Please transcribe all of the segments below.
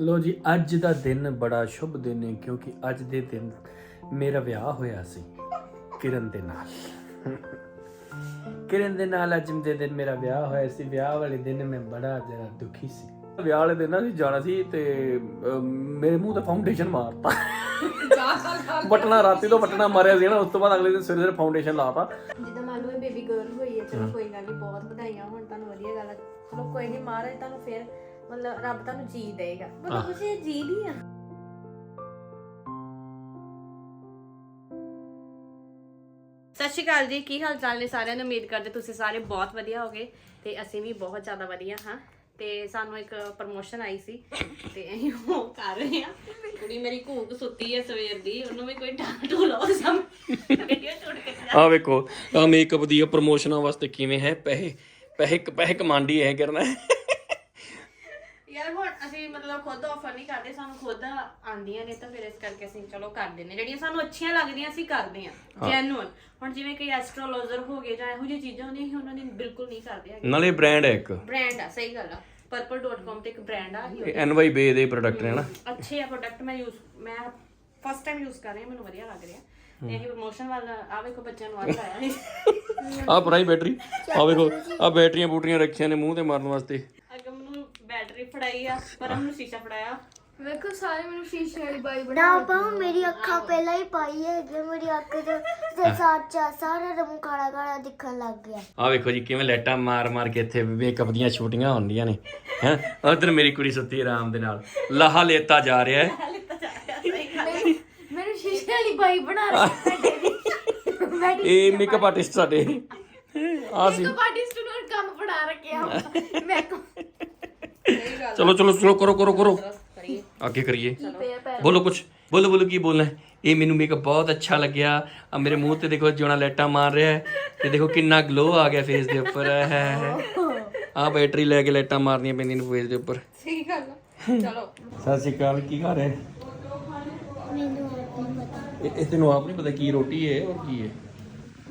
ਲੋ ਜੀ ਅੱਜ ਦਾ ਦਿਨ ਬੜਾ ਸ਼ੁਭ ਦਿਨ ਹੈ ਕਿਉਂਕਿ ਅੱਜ ਦੇ ਦਿਨ ਮੇਰਾ ਵਿਆਹ ਹੋਇਆ ਸੀ ਕਿਰਨ ਦੇ ਨਾਲ। ਕਿਰਨ ਦੇ ਨਾਲ ਅੱਜ ਦੇ ਦਿਨ ਮੇਰਾ ਵਿਆਹ ਹੋਇਆ ਸੀ। ਵਿਆਹ ਵਾਲੇ ਦਿਨ ਮੈਂ ਬੜਾ ਜਰਾ ਦੁਖੀ ਸੀ। ਵਿਆਹ ਵਾਲੇ ਦਿਨ ਅਸੀਂ ਜਾਣਾ ਸੀ ਤੇ ਮੇਰੇ ਮੂੰਹ ਤੇ ਫਾਊਂਡੇਸ਼ਨ ਮਾਰਤਾ। ਬਟਨਾ ਰਾਤੀ ਤੋਂ ਬਟਨਾ ਮਾਰਿਆ ਸੀ ਨਾ ਉਸ ਤੋਂ ਬਾਅਦ ਅਗਲੇ ਦਿਨ ਸਵੇਰੇ ਸਵੇਰੇ ਫਾਊਂਡੇਸ਼ਨ ਲਾਤਾ। ਜਿੱਦਾਂ ਮੰਨ ਲਓ ਬੇਬੀ ਗਰਲ ਹੋਈ ਹੈ ਚਲੋ ਕੋਈ ਗੱਲ ਨਹੀਂ ਬਹੁਤ ਵਧਾਈਆਂ ਹੁਣ ਤੁਹਾਨੂੰ ਵਧੀਆ ਗੱਲ ਹੈ ਚਲੋ ਕੋਈ ਨਹੀਂ ਮਹਾਰਾਜ ਤੁਹਾਨੂੰ ਫਿਰ ਮਤਲਬ ਰੱਬ ਤੁਹਾਨੂੰ ਜੀ ਦੇਗਾ। ਮਤਲਬ ਤੁਸੀਂ ਜੀ ਨਹੀਂ ਆ। ਸਤਿ ਸ਼੍ਰੀ ਅਕਾਲ ਜੀ ਕੀ ਹਾਲ ਚਾਲ ਨੇ ਸਾਰਿਆਂ ਨੂੰ? ਉਮੀਦ ਕਰਦੇ ਤੁਸੀਂ ਸਾਰੇ ਬਹੁਤ ਵਧੀਆ ਹੋਗੇ ਤੇ ਅਸੀਂ ਵੀ ਬਹੁਤ ਜ਼ਿਆਦਾ ਵਧੀਆ ਹਾਂ। ਤੇ ਸਾਨੂੰ ਇੱਕ ਪ੍ਰਮੋਸ਼ਨ ਆਈ ਸੀ ਤੇ ਅਸੀਂ ਉਹ ਕਰ ਰਹੇ ਹਾਂ। ਕੁੜੀ ਮੇਰੀ ਘੂਕ ਸੁੱਤੀ ਹੈ ਸਵੇਰ ਦੀ ਉਹਨੂੰ ਵੀ ਕੋਈ ਡਾਂਟ ਲਓ ਸਮ ਵੀਡੀਓ ਛੋੜ ਕੇ ਆ ਵੇਖੋ ਆ ਮੇਕਅਪ ਦੀ ਪ੍ਰੋਮੋਸ਼ਨਾਂ ਵਾਸਤੇ ਕਿਵੇਂ ਹੈ? ਪੈਸੇ ਪੈਸੇ ਪੈਸੇ ਕਮਾਂਡੀ ਹੈ ਕਰਨਾ। ਯਾਰ ਹੁਣ ਅਸੀਂ ਮਤਲਬ ਖੁਦ ਆਫਰ ਨਹੀਂ ਕਰਦੇ ਸਾਨੂੰ ਖੁਦ ਆਂਦੀਆਂ ਨੇ ਤਾਂ ਫਿਰ ਇਸ ਕਰਕੇ ਅਸੀਂ ਚਲੋ ਕਰ ਦਿੰਨੇ ਜਿਹੜੀਆਂ ਸਾਨੂੰ ਅੱਛੀਆਂ ਲੱਗਦੀਆਂ ਅਸੀਂ ਕਰਦੇ ਆ ਜੈਨੂਅਲ ਹੁਣ ਜਿਵੇਂ ਕਈ ਐਸਟ੍ਰੋਲੋਜਰ ਹੋ ਗਏ ਜਾਂ ਇਹੋ ਜਿਹੀ ਚੀਜ਼ਾਂ ਹੁੰਦੀਆਂ ਸੀ ਉਹਨਾਂ ਨੇ ਬਿਲਕੁਲ ਨਹੀਂ ਕਰਦੇ ਹੈਗੇ। ਨਾਲੇ ਬ੍ਰਾਂਡ ਹੈ ਇੱਕ। ਬ੍ਰਾਂਡ ਆ ਸਹੀ ਗੱਲ ਆ। purple.com ਤੇ ਇੱਕ ਬ੍ਰਾਂਡ ਆ ਹੀ ਐਨਵਾਈ ਬੇ ਦੇ ਪ੍ਰੋਡਕਟ ਨੇ ਨਾ। ਅੱਛੇ ਆ ਪ੍ਰੋਡਕਟ ਮੈਂ ਯੂਜ਼ ਮੈਂ ਫਸਟ ਟਾਈਮ ਯੂਜ਼ ਕਰ ਰਹੀ ਹਾਂ ਮੈਨੂੰ ਵਧੀਆ ਲੱਗ ਰਿਹਾ। ਤੇ ਇਹ ਪ੍ਰੋਮੋਸ਼ਨ ਵਾਲਾ ਆ ਵੇਖੋ ਬੱਚਿਆਂ ਨੂੰ ਆ ਸੀ ਆ ਭਰਾਈ ਬੈਟਰੀ ਆ ਵੇਖੋ ਆ ਬੈਟਰੀਆਂ ਬੂਟਰੀਆਂ ਰੱਖੀਆਂ ਨੇ ਮੂੰਹ ਤੇ ਮਾਰਨ ਵਾਸਤੇ। ਨੂੰ ਬੈਟਰੀ ਫੜਾਈ ਆ ਪਰ ਨੂੰ ਸ਼ੀਸ਼ਾ ਫੜਾਇਆ। ਵੇਖੋ ਸਾਰੇ ਮੈਨੂੰ ਸ਼ੀਸ਼ੇ ਵਾਲੀ ਬਾਈ ਬਣਾ ਨਾ ਪਾਉ ਮੇਰੀ ਅੱਖਾਂ ਪਹਿਲਾਂ ਹੀ ਪਾਈ ਹੈ ਕਿ ਮੇਰੀ ਅੱਖ ਦੇ ਤੇ ਸਾਚਾ ਸਾਰਾ ਰੰਗ ਕਾਲਾ ਕਾਲਾ ਦਿਖਣ ਲੱਗ ਗਿਆ। ਆ ਵੇਖੋ ਜੀ ਕਿਵੇਂ ਲੈਟਾਂ ਮਾਰ ਮਾਰ ਕੇ ਇੱਥੇ ਮੇਕਅਪ ਦੀਆਂ ਛੁੱਟੀਆਂ ਹੁੰਦੀਆਂ ਨੇ ਹੈ? ਉਧਰ ਮੇਰੀ ਕੁੜੀ ਸੁੱਤੀ ਆਰਾਮ ਦੇ ਨਾਲ। ਲਾਹਾ ਲੇਤਾ ਜਾ ਰਿਹਾ ਹੈ। ਮੈਨੂੰ ਮੈਨੂੰ ਸ਼ੀਸ਼ੇ ਵਾਲੀ ਬਾਈ ਬਣਾ ਰਹੀ ਮੈਂ ਇਹ ਮੇਕਅਪ ਆਰਟਿਸਟ ਸਾਡੇ। ਆ ਸੀ। ਆਰਟਿਸਟ ਨੂੰ ਕੰਮ ਪੜਾ ਰੱਖਿਆ ਮੈਂ ਚਲੋ ਚਲੋ ਚਲੋ ਕਰੋ ਕਰੋ ਕਰੋ ਅੱਗੇ ਕਰੀਏ ਬੋਲੋ ਕੁਛ ਬੋਲੋ ਬੋਲੋ ਕੀ ਬੋਲਣਾ ਹੈ ਇਹ ਮੈਨੂੰ ਮੇਕਅਪ ਬਹੁਤ ਅੱਛਾ ਲੱਗਿਆ ਆ ਮੇਰੇ ਮੂੰਹ ਤੇ ਦੇਖੋ ਜਿਉਣਾ ਲੈਟਾਂ ਮਾਰ ਰਿਹਾ ਹੈ ਤੇ ਦੇਖੋ ਕਿੰਨਾ ਗਲੋ ਆ ਗਿਆ ਫੇਸ ਦੇ ਉੱਪਰ ਹੈ ਆ ਬੈਟਰੀ ਲੈ ਕੇ ਲੈਟਾਂ ਮਾਰਨੀਆਂ ਪੈਂਦੀਆਂ ਨੇ ਫੇਸ ਦੇ ਉੱਪਰ ਸਹੀ ਗੱਲ। ਚਲੋ ਸਤਿ ਸ਼੍ਰੀ ਅਕਾਲ ਕੀ ਕਰ ਰਹੇ ਮੈਨੂੰ ਆਪ ਨਹੀਂ ਪਤਾ ਇਹ ਇਹ ਤੈਨੂੰ ਆਪ ਨਹੀਂ ਪਤਾ ਕੀ ਰੋਟੀ ਹੈ ਔਰ ਕੀ ਹੈ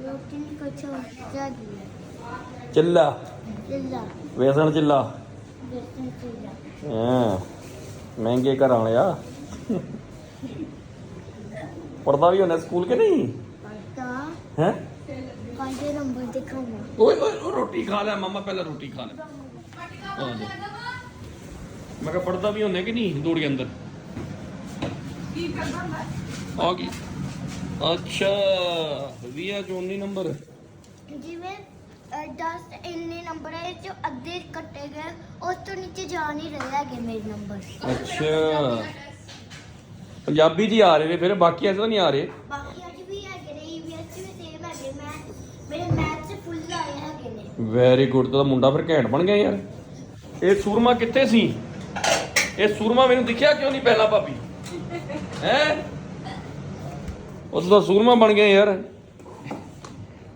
ਰੋਟੀ ਨਹੀਂ ਕੁਛ ਹੋਰ ਜਾਦੀ ਚੱਲਾ ਵੇਸਣ ਚੱਲਾ ਬੇਸਨ ਚੀਲਾ ਹਾਂ ਮਹਿੰਗੇ ਘਰਾਂ ਵਾਲਿਆ ਪੜਦਾ ਵੀ ਹੁੰਦਾ ਸਕੂਲ ਕਿ ਨਹੀਂ? ਤਾਂ ਹੈ? ਪੰਜ ਨੰਬਰ ਦਿਖਾਉਣਾ ਓਏ ਓਏ ਓਏ, ਰੋਟੀ ਖਾ ਲੈ ਮਮਾ ਪਹਿਲਾਂ ਰੋਟੀ ਖਾ ਲੈ। ਆ ਜਾ। ਮੈਂ ਕਿਹਾ ਪੜਦਾ ਵੀ ਹੁੰਦਾ ਕਿ ਨਹੀਂ ਦੂੜ ਕੇ ਅੰਦਰ? ਕੀ ਕਰਦਾ ਆ ਕੀ? ਅੱਛਾ ਵੀਆ 19 ਨੰਬਰ। ਜਿਵੇਂ 10 ਇੰਨੇ ਨੰਬਰ ਹੈ ਜੋ ਅੱਧੇ ਕੱਟੇ ਗਏ ਉਸ ਤੋਂ ਨੀਚੇ ਜਾ ਨਹੀਂ ਰਹੇ ਹੈਗੇ ਮੇਰੇ ਨੰਬਰ ਅੱਛਾ। ਪੰਜਾਬੀ ਜੀ ਆ ਰਹੇ ਨੇ ਫਿਰ ਬਾਕੀ ਐਸਾ ਨਹੀਂ ਆ ਰਹੇ। ਬਾਕੀ ਅੱਜ ਵੀ ਹੈਗੇ ਨੇ ਈਵੀਐਸ ਵੀ ਸੇਮ ਹੈਗੇ ਮੈਂ ਮੇਰੇ ਮੈਥ ਚ ਫੁੱਲ ਆਏ ਹੈਗੇ ਨੇ। ਵੈਰੀ ਗੁੱਡ ਤਾਂ ਮੁੰਡਾ ਫਿਰ ਘੈਂਟ ਬਣ ਗਿਆ ਯਾਰ। ਇਹ ਸੂਰਮਾ ਕਿੱਥੇ ਸੀ? ਇਹ ਸੂਰਮਾ ਮੈਨੂੰ ਦਿਖਿਆ ਕਿਉਂ ਨਹੀਂ ਪਹਿਲਾਂ ਭਾਬੀ? ਹੈ? ਉਸ ਦਾ ਸੂਰਮਾ ਬਣ ਗਿਆ ਯਾਰ।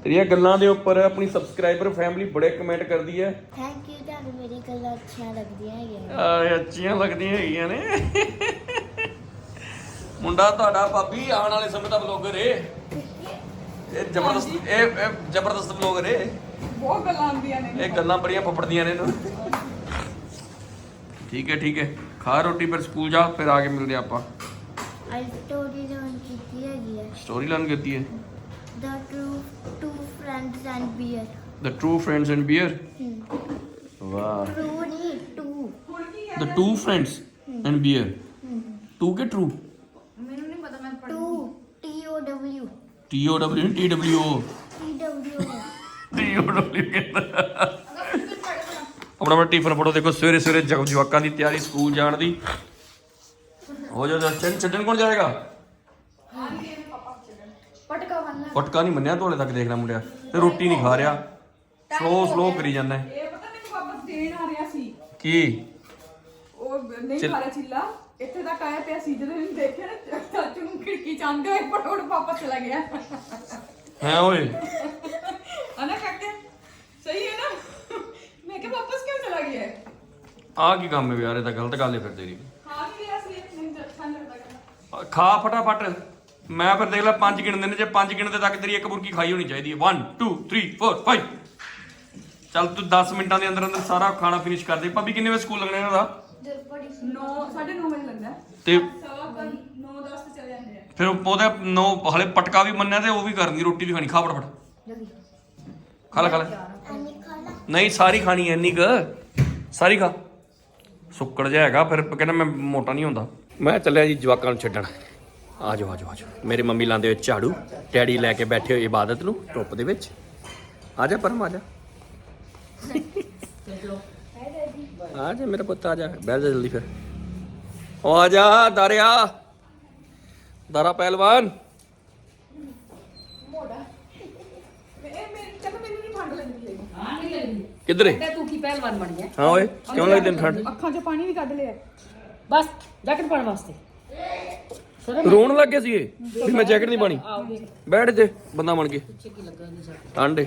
ਤੇਰੀਆਂ ਗੱਲਾਂ ਦੇ ਉੱਪਰ ਆਪਣੀ ਸਬਸਕ੍ਰਾਈਬਰ ਫੈਮਿਲੀ ਬੜੇ ਕਮੈਂਟ ਕਰਦੀ ਹੈ। ਥੈਂਕ ਯੂ ਤੁਹਾਨੂੰ ਮੇਰੀ ਗੱਲਾਂ ਅੱਛੀਆਂ ਲੱਗਦੀਆਂ ਹੈਗੀਆਂ ਆਏ ਅੱਛੀਆਂ ਲੱਗਦੀਆਂ ਹੈਗੀਆਂ ਨੇ। ਮੁੰਡਾ ਤੁਹਾਡਾ ਭਾਬੀ ਆਉਣ ਵਾਲੇ ਸਮੇਂ ਦਾ ਬਲੌਗਰ ਏ। ਇਹ ਜ਼ਬਰਦਸਤ ਇਹ ਇਹ ਜ਼ਬਰਦਸਤ ਬਲੌਗਰ ਏ। ਬਹੁਤ ਗੱਲਾਂ ਆਉਂਦੀਆਂ ਨੇ। ਇਹ ਗੱਲਾਂ ਬੜੀਆਂ ਪਪੜਦੀਆਂ ਨੇ। ਇਹਨੂੰ ਠੀਕ ਹੈ ਠੀਕ ਹੈ। ਖਾ ਰੋਟੀ ਫਿਰ ਸਕੂਲ ਜਾ ਫਿਰ ਆ ਕੇ ਮਿਲਦੇ ਆਪਾਂ। ਅੱਜ ਸਟੋਰੀ ਜਨ ਕੀਤੀ ਹੈਗੀ ਹੈ ਸਟੋਰੀ ਲਾਈਨ ਕੀਤੀ ਹੈ। The true two friends and beer. The true friends and beer ਵਾਹ True ਨਹੀਂ two. The two friends and beer two K true ਮੈਨੂੰ ਨਹੀਂ ਪਤਾ ਮੈਂ Two. T O W. T O W T W O T W. T O W ਕਹਿੰਦਾ ਆਪਣਾ ਆਪਣਾ tiffin ਫੜੋ ਦੇਖੋ ਸਵੇਰੇ ਸਵੇਰੇ ਜਗ ਜਵਾਕਾਂ ਦੀ ਤਿਆਰੀ ਸਕੂਲ ਜਾਣ ਦੀ। ਹੋ ਜਾ ਛੱਡਣ ਛੱਡਣ ਕੌਣ ਜਾਏਗਾ? ਪਟਕਾ ਨਹੀਂ ਮੰਨਿਆ ਤੋਲੇ ਤੱਕ ਦੇਖਣਾ ਮੁੰਡਿਆ। ਤੇ ਰੋਟੀ ਨਹੀਂ ਖਾ ਰਿਹਾ। ਸਲੋ ਸਲੋ ਕਰੀ ਜਾਂਦਾ ਹੈ। ਇਹ ਪਤਾ ਮੈਨੂੰ ਵਾਪਸ ਦੇਣ ਆ ਰਿਹਾ ਸੀ। ਕੀ? ਉਹ ਨਹੀਂ ਖਾ ਰਿਹਾ ਚਿੱਲਾ। ਇੱਥੇ ਤੱਕ ਆਇਆ ਪਿਆ ਸੀ। ਜਦੋਂ ਇਹਨੂੰ ਦੇਖਿਆ ਨਾ ਚਾਚੂ ਨੂੰ ਖਿੜਕੀ ਚਾਂਦੇ ਹੋਏ ਫਟੋੜ ਵਾਪਸ ਚਲਾ ਗਿਆ। ਹੈ ਓਏ। ਅਨਾ ਕਾਕੇ? ਸਹੀ ਹੈ ਨਾ? ਮੈਂ ਕਿਹਾ ਵਾਪਸ ਕਿਉਂ ਚਲਾ ਗਿਆ? ਹੈ? ਆਹ ਕੀ ਕੰਮ ਹੈ ਯਾਰ ਇਹ ਤਾਂ ਗਲਤ ਗੱਲ ਹੈ ਫਿਰ ਤੇਰੀ। ਖਾ ਨਹੀਂ ਰਿਹਾ ਸੀ ਲੱਗਦਾ ਕਹਿੰਦਾ ਆ, ਖਾ ਫਟਾਫਟ। ਮੈਂ ਫਿਰ ਦੇਖ ਲੈ ਪੰਜ ਗਿਣਦੇ ਨੇ ਜੇ ਪੰਜ ਗਿਣਦੇ ਤੱਕ ਤੇਰੀ ਇੱਕ ਬੁਰਕੀ ਖਾਈ ਹੋਣੀ ਚਾਹੀਦੀ ਹੈ। 1 2 3 4 5 ਚੱਲ ਤੂੰ 10 ਮਿੰਟਾਂ ਦੇ ਅੰਦਰ ਅੰਦਰ ਸਾਰਾ ਖਾਣਾ ਫਿਨਿਸ਼ ਕਰ ਦੇ। ਭਾਬੀ ਕਿੰਨੇ ਵਜੇ ਸਕੂਲ ਲੱਗਣਾ ਇਹਨਾਂ ਦਾ? ਬੜੀ 9 9:30 ਵਜੇ ਲੱਗਦਾ। ਤੇ ਸਵਾ 9 10 ਤੇ ਚਲੇ ਜਾਂਦੇ ਆ। ਫਿਰ ਉਹਦੇ ਨੋ ਹਲੇ ਪਟਕਾ ਵੀ ਮੰਨਿਆ ਤੇ ਉਹ ਵੀ ਕਰਨੀ ਰੋਟੀ ਵੀ ਖਾਣੀ। ਖਾ ਫਟਾਫਟ। ਖਾ ਲੈ ਖਾ ਲੈ। ਖਾ ਲਾ ਨਹੀਂ ਸਾਰੀ ਖਾਣੀ ਐ ਇੰਨੀ ਕ। ਸਾਰੀ ਖਾ। ਸੁੱਕੜ ਜਿਹਾ ਹੈਗਾ ਫਿਰ ਕਹਿੰਦਾ ਮੈਂ ਮੋਟਾ ਨਹੀਂ ਹੁੰਦਾ। ਮੈਂ ਚੱਲਿਆ ਜੀ ਜਵਾਕਾਂ ਨੂੰ ਛੱਡਣ। ਆ ਜਾਓ ਆ ਜਾਓ ਆ ਜਾਓ ਮੇਰੇ ਮੰਮੀ ਲਾਉਂਦੇ ਹੋਏ ਝਾੜੂ। ਡੈਡੀ ਲੈ ਕੇ ਬੈਠੇ ਹੋਏ ਇਬਾਦਤ ਨੂੰ ਧੁੱਪ ਦੇ ਵਿੱਚ। ਆ ਜਾ ਪਰਮ ਆ ਜਾ ਆ ਜਾ ਮੇਰਾ ਪੁੱਤ ਆ ਜਾ ਬਹਿ ਜਾ ਜਲਦੀ ਫਿਰ। ਉਹ ਆ ਜਾ ਦਾਰਿਆ। ਦਾਰਾ ਪਹਿਲਵਾਨ। ਕਿੱਧਰ? ਤੂੰ ਕੀ ਪਹਿਲਵਾਨ ਬਣ ਗਿਆ? ਹਾਂ ਓਏ ਕਿਉਂ ਲੱਗਦੀ ਤੈਨੂੰ ਠੰਡ? ਅੱਖਾਂ 'ਚੋਂ ਪਾਣੀ ਵੀ ਕੱਢ ਲਿਆ। ਬਸ ਜੈਕਟ ਪਾਉਣ ਵਾਸਤੇ। ਰੋਣ ਲੱਗ ਗਿਆ ਸੀ ਇਹ ਵੀ ਮੈਂ ਜੈਕਟ ਨਹੀਂ ਪਾਣੀ। ਬੈਠ ਜੇ ਬੰਦਾ ਬਣ ਕੇ। ਠੰਡ ਏ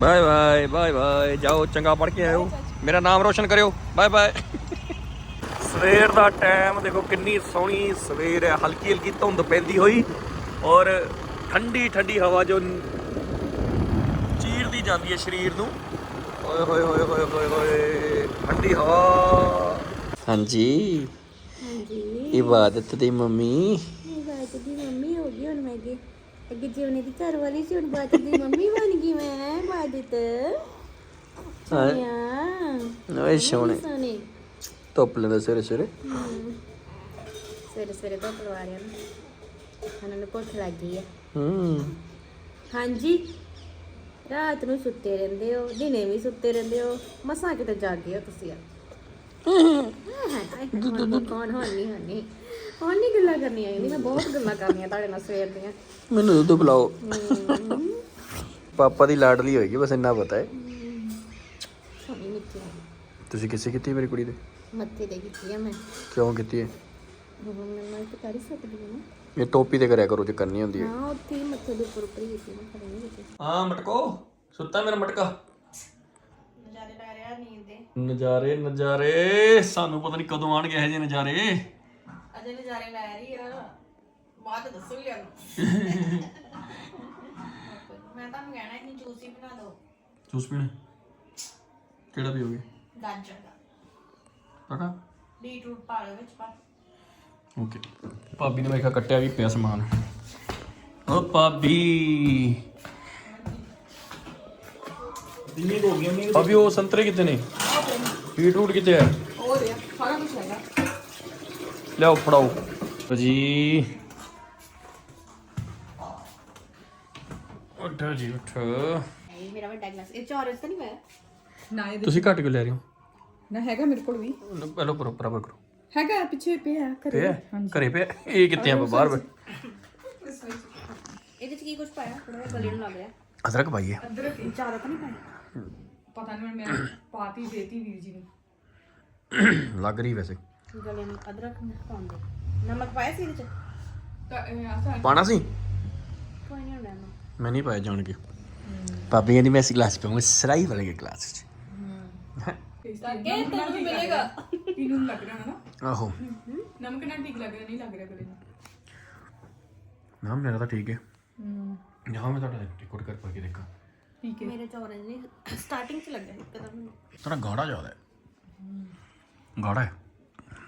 ਬਾਏ ਬਾਏ ਬਾਏ ਬਾਏ। ਜਾਓ ਚੰਗਾ ਪੜ ਕੇ ਆਇਓ। ਮੇਰਾ ਨਾਮ ਰੋਸ਼ਨ ਕਰਿਓ। Bye bye. ਸਵੇਰ ਦਾ ਟਾਈਮ ਦੇਖੋ ਕਿੰਨੀ ਸੋਹਣੀ ਸਵੇਰ ਹੈ। ਹਲਕੀ ਹਲਕੀ ਧੁੰਦ ਪੈਂਦੀ ਹੋਈ ਔਰ ਠੰਡੀ ਠੰਡੀ ਹਵਾ ਜੋ ਚੀਰਦੀ ਜਾਂਦੀ ਹੈ ਸਰੀਰ ਨੂੰ। ਓਏ ਹੋਏ ਹੋਏ ਹੋਏ ਹੋਏ ਹੋਏ। ਠੰਡੀ ਹਵਾ। ਹਾਂਜੀ। ਹਾਂਜੀ। ਇਬਾਦਤ ਦੀ ਮੰਮੀ। ਬਾਤ ਦੀ ਮੰਮੀ ਹੋ ਗਈ ਹੁਣ ਮੈਂ ਅੱਗੇ ਅੱਗੇ ਜਿਉਣੇ ਦੀ ਘਰ ਵਾਲੀ ਸੀ ਹੁਣ ਬਾਤ ਦੀ ਮੰਮੀ ਬਣ ਗਈ ਮੈਂ ਬਾਦਤ ਯਾ ਓਏ ਸੋਹਣੇ। ਸੋਨੇ ਧੁੱਪ ਲੈਂਦਾ ਸਵੇਰੇ ਸਵੇਰੇ। ਸਵੇਰੇ ਸਵੇਰੇ ਤੋਂ ਪਲਵਾਰਿਆਂ ਨੂੰ ਉਹਨਾਂ ਨੂੰ ਭੁੱਖ ਲੱਗ ਗਈ ਹੈ ਹੂੰ। ਹਾਂਜੀ। ਰਾਤ ਨੂੰ ਸੁੱਤੇ ਰਹਿੰਦੇ ਹੋ ਦਿਨੇ ਵੀ ਸੁੱਤੇ ਰਹਿੰਦੇ ਹੋ ਮਸਾਂ ਕਿਤੇ ਜਾਗੇ ਹੋ ਤੁਸੀਂ ਆ? ਕੌਣ ਹੋਣ ਨਹੀਂ ਹੋਣੀ ਹੁਣ ਨਹੀਂ ਗੱਲਾਂ ਕਰਨੀਆਂ ਆਉਂਦੀ ਮੈਂ ਬਹੁਤ ਗੱਲਾਂ ਕਰਨੀਆਂ ਤੁਹਾਡੇ ਨਾਲ ਸਵੇਰ ਦੀਆਂ ਮੈਨੂੰ ਦੁੱਧ ਪਿਲਾਓ ਪਾਪਾ ਦੀ ਲਾਡਲੀ ਹੋਏਗੀ ਬਸ ਇੰਨਾ ਪਤਾ ਹੈ। ਸੋਹਣੀ ਨਿੱਕੀ ਤੁਸੀਂ ਕਿਸੇ ਕੀਤੀ ਮੇਰੀ ਕੁੜੀ ਦੇ? ਮੱਥੇ ਤੇ ਕੀਤੀ ਆ ਮੈਂ ਕਿਉਂ ਕੀਤੀ ਹੈ? ਹੁਣ ਮੈਂ ਮੈਂ ਤਾਂ ਕਰ ਹੀ ਸਕਦੀ ਹਾਂ ਨਾ ਇਹ ਟੋਪੀ ਤੇ ਕਰਿਆ ਕਰੋ ਜੇ ਕਰਨੀ ਹੁੰਦੀ ਹੈ। ਹਾਂ ਉੱਥੇ ਹੀ ਮੱਥੇ ਦੇ ਉੱਪਰ ਉੱਪਰ ਹੀ ਕੀਤੀ ਮੈਂ ਕਰ ਨਹੀਂ ਕੀਤੀ ਹਾਂ ਮਟਕੋ। ਸੁੱਤਾ ਮੇਰਾ ਮਟਕਾ ਨਜ਼ਾਰੇ ਲੈ ਰਿਹਾ ਨੀਂਦ ਦੇ ਨਜ਼ਾਰੇ ਨਜ਼ਾਰੇ। ਸਾਨੂੰ ਪਤਾ ਨਹੀਂ ਕਦੋਂ ਆਣਗੇ ਇਹ ਜੇ ਨਜ਼ਾਰੇ। ਅਜੇ ਨਜ਼ਾਰੇ ਲੈ ਰਹੀ ਆ। ਬਾਅਦ ਦੱਸੂਗੀ ਉਹਨੂੰ ਮੈਂ ਤੁਹਾਨੂੰ ਕਹਿਣਾ ਕਿ ਜੂਸ ਹੀ ਬਣਾ ਦਿਓ ਜੂਸ ਪੀਣਾ? ਕਿਹੜਾ ਪੀਓਗੇ? ਗਾਜਰ ਦਾ। ਪਤਾ ਬੀਟਰੂਟ ਪਾ ਲਓ ਵਿੱਚ ਪਾ ਓਕੇ। ਭਾਬੀ ਨੇ ਮੇਖਾ ਕੱਟਿਆ ਵੀ ਪਿਆ ਸਮਾਨ। ਓ ਭਾਬੀ। ਭਾਬੀ ਉਹ ਸੰਤਰੇ ਕਿੱਥੇ ਨੇ? ਬੀਟਰੂਟ ਕਿੱਥੇ ਹੈ ਉਹ ਰਿਹਾ ਸਾਰਾ ਕੁਝ ਹੈਗਾ। ਲਿਆਓ ਫੜਾਓ। ਜੀ ਉੱਠ ਜੀ ਉੱਠ। ਇਹ ਮੇਰਾ ਵੱਡਾ ਗਲਾਸ। ਇਹ ਚੌਰਸ ਤਾਂ ਨਹੀਂ ਹੋਇਆ? ਨਾ ਤੁਸੀਂ ਘੱਟ ਕਿਉਂ ਲੈ ਰਹੇ ਹੋ? ਨਾ ਹੈਗਾ ਮੇਰੇ ਕੋਲ ਵੀ। ਪਹਿਲਾਂ ਪਰੋ ਬਰਾਬਰ ਕਰੋ। ਹੈਗਾ ਪਿੱਛੇ ਪਿਆ ਘਰੇ। ਪਿਆ? ਘਰੇ ਪਿਆ? ਇਹ ਕਿੱਥੇ ਆ ਬਾਹਰ ਬੈ ਇਹਦੇ ਚ ਕੀ ਕੁਝ ਪਾਇਆ? ਥੋੜਾ ਜਿਹਾ ਗਲੇ ਨੂੰ ਲੱਗ ਰਿਹਾ। ਅਦਰਕ ਪਾਈਏ ਅਦਰਕ ਜ਼ਿਆਦਾ ਤਾਂ ਨਹੀਂ ਪਾਇਆ? ਪਤਾ ਨਹੀਂ ਮੈਂ ਪਾਤੀ ਦੇਤੀ ਵੀਰ ਜੀ ਨੂੰ। ਲੱਗ ਰਹੀ ਵੈਸੇ। ਗਲੇ ਨੂੰ ਅਦਰਕ ਨਹੀਂ ਪਾਉਂਦੇ। ਨਮਕ ਪਾਇਆ ਸੀ ਇਹਦੇ ਚ? ਤਾਂ ਇਹ ਆ ਸਾ ਪਾਣਾ ਸੀ? ਕੋਈ ਨਹੀਂ ਹੁੰਦਾ ਮੈਂ ਨਹੀਂ ਪਾਇਆ ਜਾਣ ਕੇ ਭਾਬੀ ਕਹਿੰਦੀ ਮੈਂ ਇਸ ਗਲਾਸ ਪੀਉਂਗਾ ਸਰਾਈ ਵਾਲੇ ਗਲਾਸ ਚ। ਅੱਗੇ ਤੈਨੂੰ ਮਿਲੇਗਾ। ਇਹਨੂੰ ਲੱਗ ਰਿਹਾ ਨਾ। ਆਹੋ। ਨਮਕ ਨਾਲ ਠੀਕ ਲੱਗ ਰਿਹਾ ਨਹੀਂ ਲੱਗ ਰਿਹਾ ਗਲੇ ਨੂੰ ਨਾ ਮੇਰਾ ਤਾਂ ਠੀਕ ਹੈ। ਹਾਂ ਮੈਂ ਤੁਹਾਡਾ ਰਿਕਾਰਡ ਕਰ ਪਾ ਕੇ ਦੇਖਾਂ। ਠੀਕ ਹੈ। ਮੇਰੇ ਚ orange ਨਹੀਂ ਸਟਾਰਟਿੰਗ ਚ ਲੱਗਾ ਇੱਕਦਮ। ਮੈਨੂੰ ਤੇਰਾ ਗਾੜਾ ਜ਼ਿਆਦਾ ਹੈ। ਗਾੜਾ ਹੈ।